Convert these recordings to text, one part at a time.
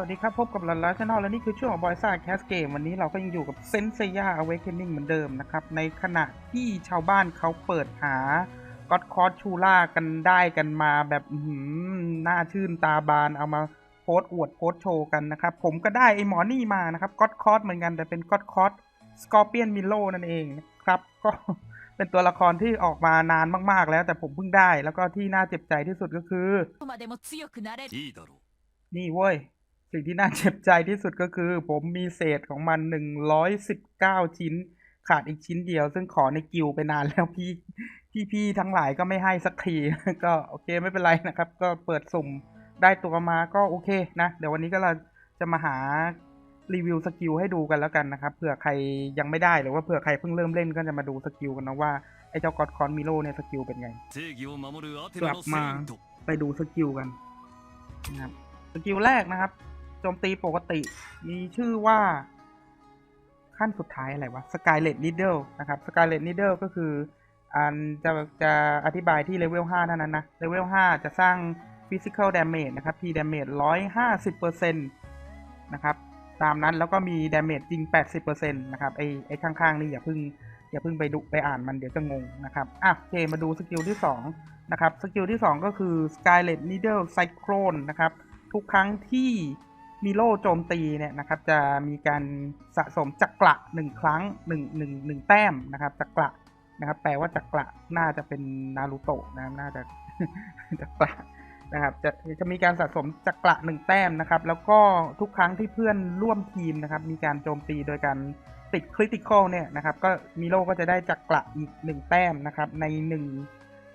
วัสดีครับ พบกับลันลาชแนลและนี่คือช่วงของบอยซ่าแคสเกมวันนี้เราก็ยังอยู่กับเซนเซียอเวกเกนนิ่งเหมือนเดิมนะครับ ในขณะที่ชาวบ้านเขาเปิดหาก็อดคอร์ชูล่ากันได้กันมาแบบหืมน้าชื่นตาบานเอามาโพสอวดโพสโชว์กันนะครับ ผมก็ได้ไอหมอนี่มานะครับก็อดคอร์เหมือนกันแต่เป็นก็อดคอร์สกอร์เปียนมิโลนั่นเองครับก็เป็นตัวละครที่ออกมานานมาก ๆ แล้วแต่ผมเพิ่งได้ แล้วก็ที่น่าเจ็บใจที่สุดก็คือนี่เว้ย สิ่งที่น่าเจ็บใจที่สุดก็คือ ผมมีเศษของมัน 119 ชิ้น ขาดอีกชิ้นเดียว ซึ่งขอในกิวไปนานแล้วพี่พี่พี่ทั้งหลายก็ไม่ให้สักทีก็โอเคไม่เป็นไรนะครับ ก็เปิดสุ่มได้ตัวมาก็โอเคนะ เดี๋ยววันนี้ก็เราจะมาหารีวิวสกิลให้ดูกันแล้วกันนะครับเผื่อใครยังไม่ได้หรือว่าเผื่อใครเพิ่งเริ่มเล่นก็จะมาดูสกิลกันนะว่าไอ้เจ้ากอดคอนมิโลเนี่ยสกิลเป็นไงกลับมาไปดูสกิลกันนะครับสกิลแรกนะครับ โจมตีปกติ มีชื่อว่า ขั้นสุดท้ายอะไรวะ Skylet Needle นะครับ Skylet Needle ก็คืออันจะจะอธิบายที่เลเวล5เท่านั้นนะเลเวล5จะสร้าง Physical Damage นะครับ P Damage 150%นะครับตามนั้นแล้วก็มี Damage จริง 80%นะครับไอไอข้างๆ นี่อย่าเพิ่งอย่าเพิ่งไปดูไปอ่านมันเดี๋ยวจะงงนะครับอะโอเคมาดูสกิลที่ 2 นะครับ สกิลที่ 2 ก็คือ Skylet Needle Cyclone นะครับ ทุกครั้งที่ มีโล่โจมตีเนี่ยนะครับจะมีการสะสมจักระหนึ่งครั้งหนึ่งหนึ่งหนึ่งแต้มนะครับจักระนะครับ แปลว่าจักระน่าจะเป็นนารูโตะนะครับน่าจะจักระนะครับจะจะมีการสะสมจักระหนึ่งแต้มนะครับ แล้วก็ทุกครั้งที่เพื่อนร่วมทีมนะครับ มีการโจมตีโดยการติดคริติคอลเนี่ยนะครับ ก็มีโลก็จะได้จักระอีกหนึ่งแต้มนะครับ ในหนึ่ง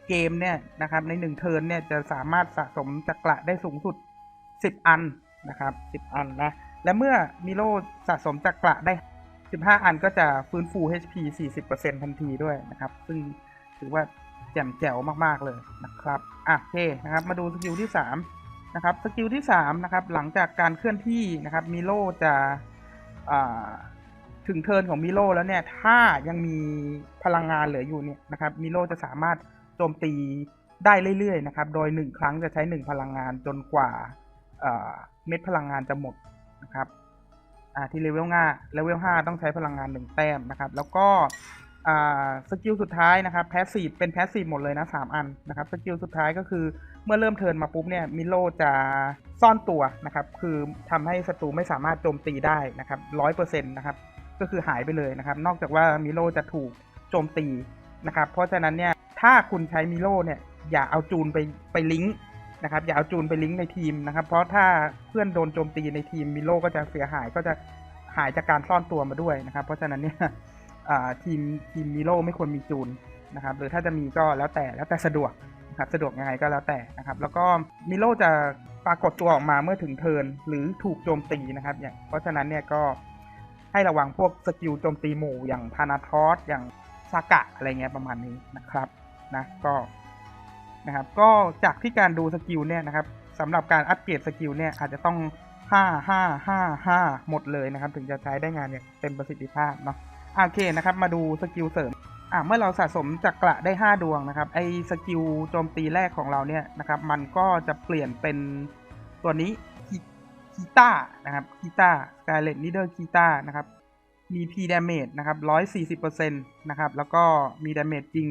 เกมเนี่ยนะครับ ในหนึ่งเทิร์นเนี่ยจะสามารถสะสมจักระได้สูงสุด 10 อัน นะครับ 10 อันนะ และเมื่อมิโลสะสมจักระได้ 15 อันก็จะฟื้นฟู HP 40%ทันทีด้วยนะครับ ซึ่งถือว่าแจ่มแจ๋วมากๆเลยนะครับอะโอเคนะครับ มาดูสกิลที่ 3 นะครับ สกิลที่ 3 นะครับ หลังจากการเคลื่อนที่นะครับมิโลจะถึงเทินของมิโลแล้วเนี่ย ถ้ายังมีพลังงานเหลืออยู่เนี่ยนะครับมิโลจะสามารถโจมตีได้เรื่อยๆนะครับ โดย 1 ครั้งจะใช้ 1 พลังงานจนกว่า เม็ดพลังงานจะหมดนะครับที่เลเวล5เลเวล5ต้องใช้พลังงาน1แต้มนะครับ แล้วก็สกิลสุดท้ายนะครับแพสซีฟเป็นแพสซีฟหมดเลยนะ3อันนะครับสกิลสุดท้ายก็คือเมื่อเริ่มเทินมาปุ๊บเนี่ยมิโลจะซ่อนตัวนะครับคือทำให้ศัตรูไม่สามารถโจมตีได้นะครับร้อยเปอร์เซ็นต์นะครับก็คือหายไปเลยนะครับนอกจากว่ามิโลจะถูกโจมตีนะครับเพราะฉะนั้นเนี่ยถ้าคุณใช้มิโลเนี่ยอย่าเอาจูนไปไปลิงก์ นะครับอย่าเอาจูนไปลิงก์ในทีมนะครับ เพราะถ้าเพื่อนโดนโจมตีในทีมมิโลก็จะเสียหายก็จะหายจากการซ่อนตัวมาด้วยนะครับ เพราะฉะนั้นเนี่ยทีมทีมมิโลไม่ควรมีจูนนะครับหรือถ้าจะมีก็แล้วแต่แล้วแต่สะดวกนะครับสะดวกยังไงก็แล้วแต่นะครับ แล้วก็มิโลจะปรากฏตัวออกมาเมื่อถึงเทินหรือถูกโจมตีนะครับอย่างเพราะฉะนั้นเนี่ยก็ให้ระวังพวกสกิลโจมตีหมู่อย่างพานาทอสอย่างซากะอะไรเงี้ยประมาณนี้นะครับนะก็ นะครับ ก็จากที่การดูสกิลเนี่ยนะครับสำหรับการอัปเกรดสกิลเนี่ยอาจจะต้อง 5 5 5 5 หมดเลยนะครับ ถึงจะใช้ได้งานอย่างเต็มประสิทธิภาพเนาะโอเคนะครับมาดูสกิลเสริมอะเมื่อเราสะสมจักระได้ 5 ดวงนะครับไอสกิลโจมตีแรกของเราเนี่ยนะครับ มันก็จะเปลี่ยนเป็นตัวนี้คีต้านะครับคีต้าสกายเลตนิเดอร์คีต้านะครับมี P damage นะครับ140%นะครับ แล้วก็มี damage จริง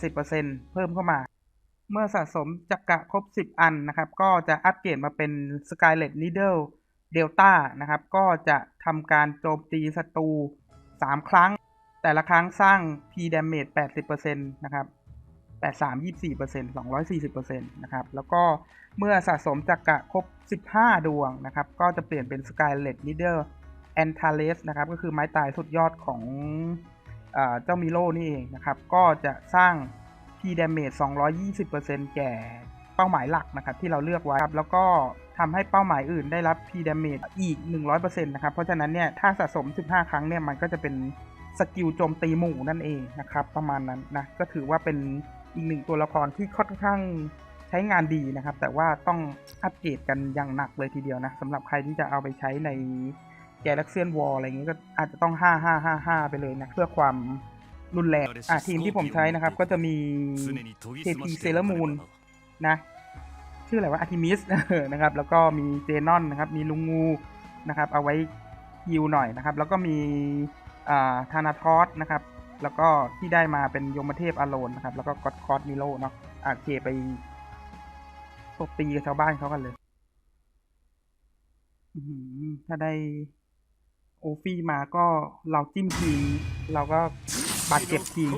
80%เพิ่มเข้ามา เมื่อสะสมจักระครบ 10 อันนะครับ ก็จะอัปเกรดมาเป็น Skylet Needle Delta นะครับ ก็จะทำการโจมตีศัตรู 3 ครั้ง แต่ละครั้งสร้าง P damage 80%นะครับ 83 24% 240%นะครับ แล้วก็เมื่อสะสมจักระครบ 15 ดวงนะครับ ก็จะเปลี่ยนเป็น Skylet Needle a n t a l e s นะครับ ก็คือไม้ตายสุดยอดของเจ้ามิโลนี่เองนะครับ ก็จะสร้าง P damage 220%แก่เป้าหมายหลักนะครับที่เราเลือกไว้ครับแล้วก็ทำให้เป้าหมายอื่นได้รับ P damage อีก 100%นะครับ เพราะฉะนั้นเนี่ย ถ้าสะสม 15 ครั้งเนี่ย มันก็จะเป็นสกิลโจมตีหมู่นั่นเองนะครับ ประมาณนั้นนะ ก็ถือว่าเป็นอีกหนึ่งตัวละครที่ค่อนข้างใช้งานดีนะครับ แต่ว่าต้องอัปเกรดกันอย่างหนักเลยทีเดียวนะสำหรับใครที่จะเอาไปใช้ใน Galaxy War อลอะไรอย่างนี้ก็อาจจะต้อง 5555 ไปเลยนะ เพื่อความ รุนแรงอะทีมที่ผมใช้นะครับ ก็จะมี KT Sailor มูนนะ ชื่ออะไรวะอาร์ทิมิสนะครับ แล้วก็มีเจนอนนะครับ มีลุงงูนะครับ เอาไว้ยิวหน่อยนะครับ แล้วก็มีธานาทอสนะครับ แล้วก็ที่ได้มาเป็นยมเทพอโลนนะครับ แล้วก็กอดคอสมิโลเนาะอะเคไปตบตีกับชาวบ้านเขากันเลยถ้าได้โอฟี่มาก็เราจิ้มทีเราก็ บาดเจ็บจริง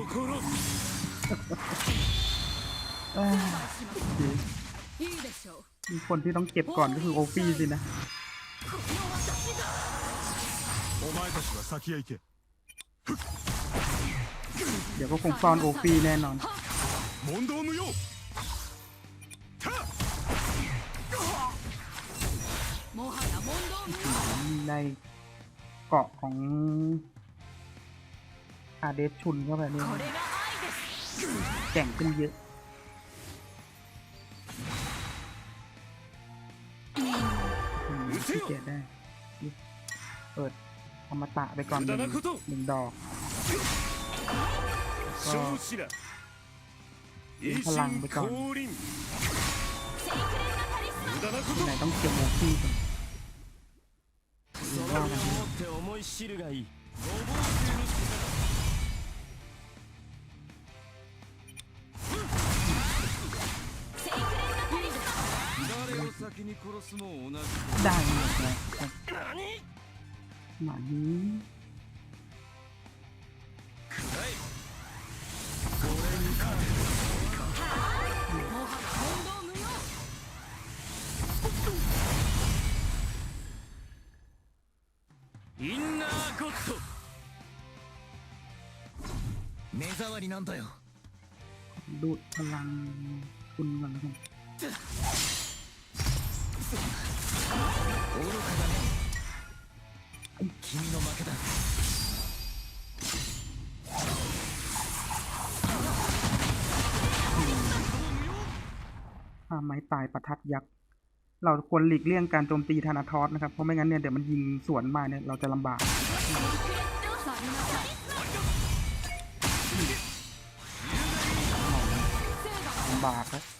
มีคนที่ต้องเจ็บก่อนก็คือโอฟี่สินะเดี๋ยวก็คงซ่อนโอฟี่แน่นอนในเกาะของ อาเดชชุนเข้าไปนี่แข่งขึ้นเยอะที่เกียได้ เปิดอมตะไปก่อนหนึ่งดอกก็พลังไปก่อนไหนต้องเกี่ยวโมกี้ก่อนอว่าอะไร ダウン何何まあインナーゴッド目障りなんだ。よどうたらんこんなの 愚かだね君の負けだ ผ้าไม้ตายประทัดยักษ์ เราควรหลีกเลี่ยงการโจมตีธานาทอสนะครับ เพราะไม่งั้นเนี่ยเดี๋ยวมันยิงสวนมาเนี่ยเราจะลำบาก 去りなさい ลำบากครับ 去りなさい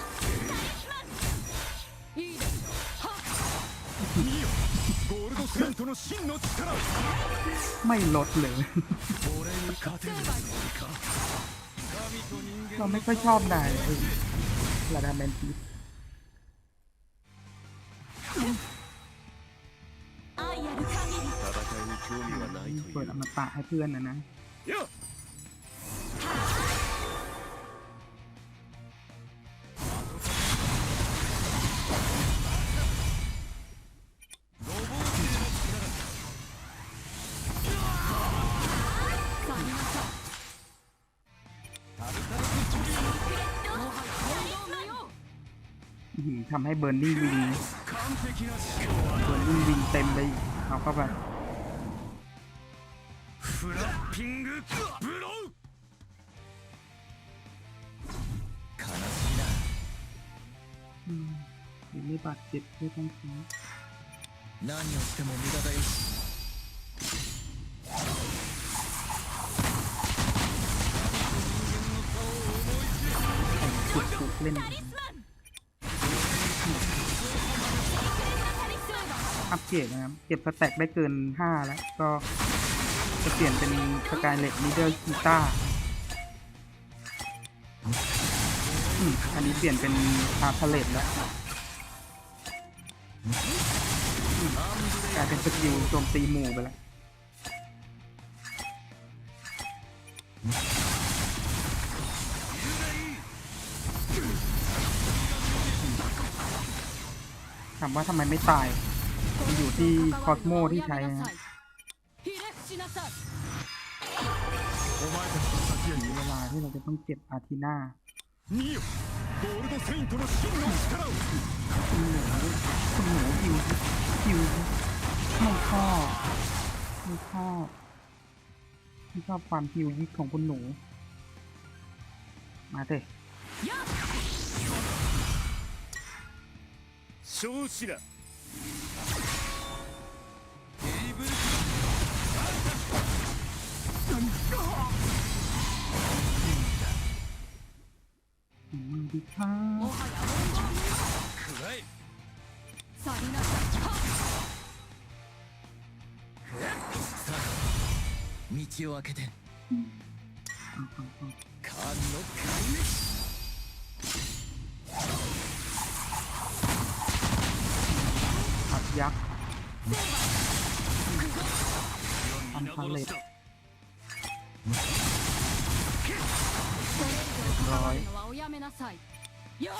ไม่ลดเลย เราไม่ค่อยชอบนายระดาเมนทีเปิดอมตะให้เพื่อนนะนะ ทำให้เบอร์นี่วิ่งเบอร์นี่วิ่งเต็มเลยเขาก็แบบยังไม่บาดเจ็บไม่ต้องคิดเล่น อัปเกรดนะครับ เก็บสแต็กได้เกินห้าแล้ว ก็จะเปลี่ยนเป็นสกายเล็กลีเดอร์กีตาร์อันนี้เปลี่ยนเป็นอาพาเลตแล้ว กลายเป็นสกิลโจมตีหมู่ไปแล้วถามว่าทำไมไม่ตาย มันอยู่ที่คอสโมที่ใช้นะถึงเวลาที่เราจะต้องเก็บอาทิน่าหนูหนูอิวอิวไม่ชอบไม่ชอบไม่ชอบความฮิวยิกของคุณหนู มาเถอะ 道を開けて。カー、感の壊滅 ยักษ์ 皆殺しだこれ以上関わるのはおやめなさいよし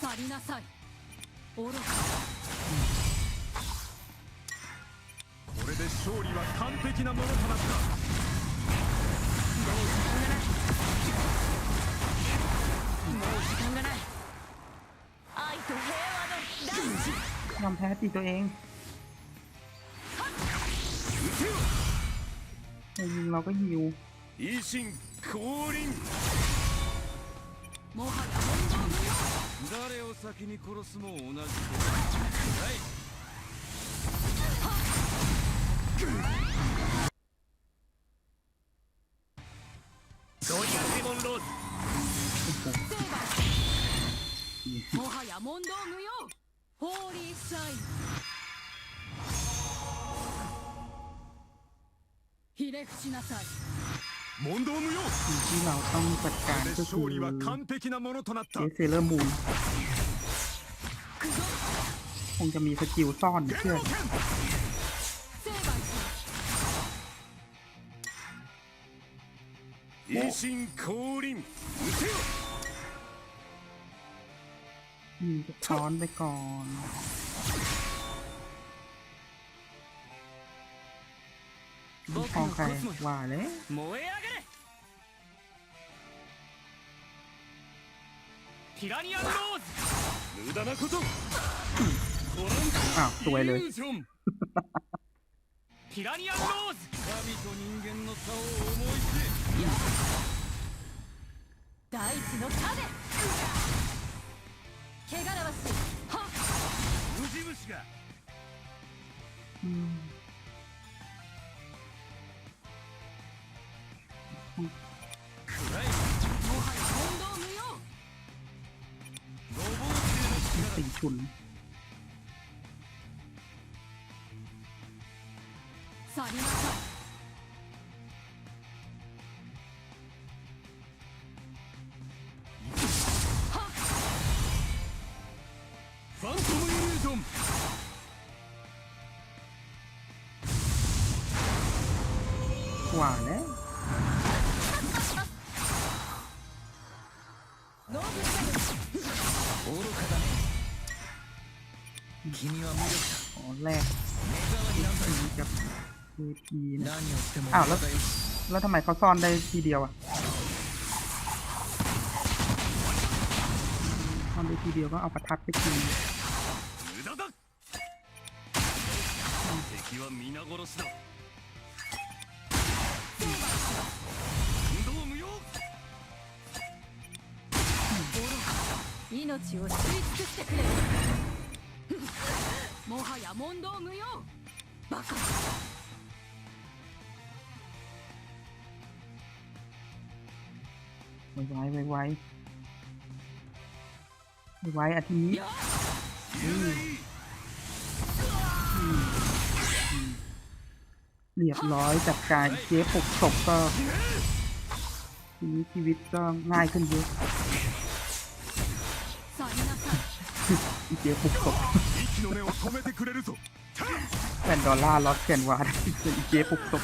去りなさい愚かこれで勝利は完璧なものとなったもう時間がない愛と平和の大地 ยอมแพ้ตีตัวเองเรายิงเราก็ฮิว 維新降臨もはや問答無用誰を先に殺すも同じはいドイツレモンローズ 成敗もはや問答無用 ホーリーサインひれ伏しなさい問答無用 สิ่งที่เราต้องจัดการ これで ก็คือ 勝利は完璧なものとなったเอเซเลอร์มูนคงจะมีสกิลซ่อนเชื่อ 成敗し維新降臨撃てよ อืมช้อนไปก่อนลูกของใครว่าเลยティラニアンローズ無駄なことあ、すごいねティラニアンローズ神と人間の差を思い知れ大地の壁汚らわしいはっウジ虫が อืม くらえもはや問答無用ごぼう星の ตีชุน 去りなさい อ๋อแรก だ目障りなんだ ทีกับเวทีนะ 何をしても อ้าวแล้ว 無駄よ แล้วทำไมเขาซ่อนได้ทีเดียวอะซ่อนได้ทีเดียวก็เอาประทัดไปกิน 無駄だ敵は皆殺しだ運動無用命を吸い尽くしてくれ もはや問答無用バカ ไวไวไวไวไวอาทีนี้ よ เรียบร้อยจากการเจ๊ปลุกศพก็ทีนี้ชีวิตก็ง่ายขึ้นเยอะ 去りなさい อีเจ๊ปลุกศพ 息の根を止めてくれるぞ แผ่นดอลลาร์ลอสแคนวาดเป็นอีเจ๊ปลุกศพ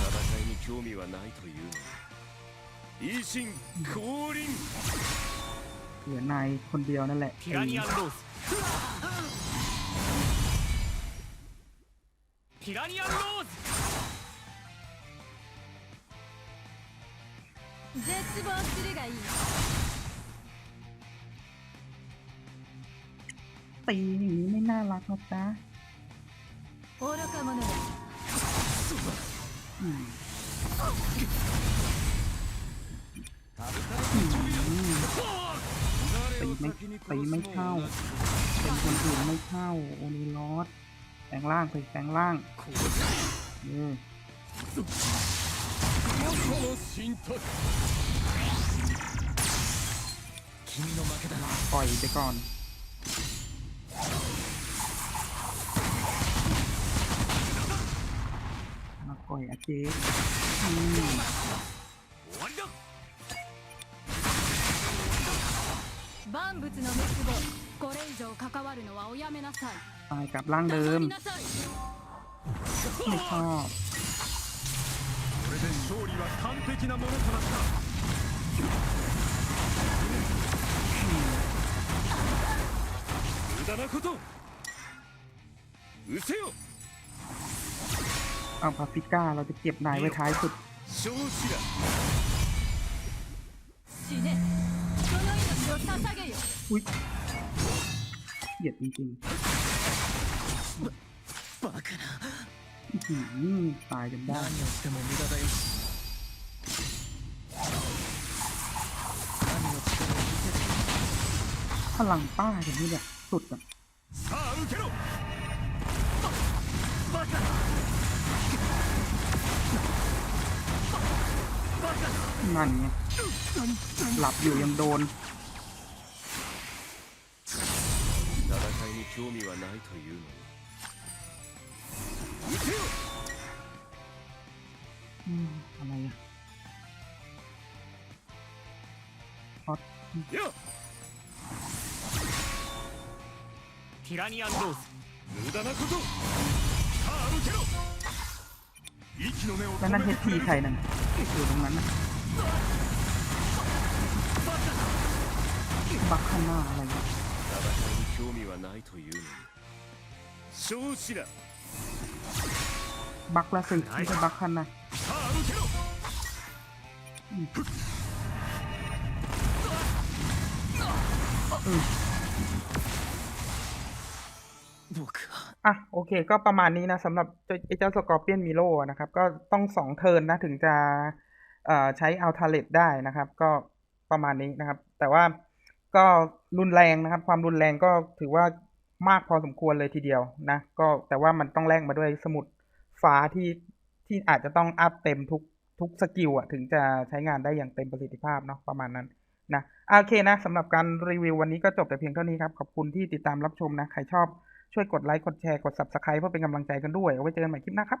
戦いに興味はないというのに維新降臨 เหลือนายคนเดียวนั่นแหละ ティラニアンローズティラニアンローズ絶望するがいい ตีอย่างนี้ไม่น่ารักหรอกจ้าตีไม่ตีไม่เข้า เป็นคนอื่นไม่เข้า โอนิลอสแปลงร่างไปแปลงร่างเออปล่อยไปก่อน มาปล่อยอาเจ๊อืม 終わりだ万物の滅亡これ以上関わるのはおやめなさい ตายกลับร่างเดิม 黙りなさい ไม่ชอบ これで勝利は完璧なものとなった無駄なこと失せよ เอาพาฟิก้าเราจะเก็บนายไว้ท้ายสุดอุ้ยเหยียดจริงจริงตายจนได้พลังป้าอย่างนี้แบบสุดอะ นั่นไงหลับอยู่ยังโดน 戦いに興味はないというのに撃てよ อืมอะไรอ่ะฮอต やティラニアンローズ無駄なことさあ受けろ息の根を แล้วนั่นเฮดทีใครนั่นอยู่ตรงนั้นนะบักคาน่าอะไรบักละสิไม่ใช่บักคาน่ะอืม อะโอเค ก็ประมาณนี้นะสำหรับไอ้เจ้าสกอร์เปียนมิโลนะครับ ก็ต้องสองเทิร์นนะถึงจะใช้อัลทาเลตได้นะครับ ก็ประมาณนี้นะครับ แต่ว่าก็รุนแรงนะครับ ความรุนแรงก็ถือว่ามากพอสมควรเลยทีเดียวนะ ก็แต่ว่ามันต้องแลกมาด้วยสมุดฟ้าที่ที่อาจจะต้องอัพเต็มทุกทุกสกิลอะถึงจะใช้งานได้อย่างเต็มประสิทธิภาพเนาะประมาณนั้นนะโอเคนะสำหรับการรีวิววันนี้ก็จบแต่เพียงเท่านี้ครับ ขอบคุณที่ติดตามรับชมนะ ใครชอบ ช่วยกดไลค์กดแชร์กด subscribe เพื่อเป็นกำลังใจกันด้วยเอาไว้เจอกันใหม่คลิปหน้าครับ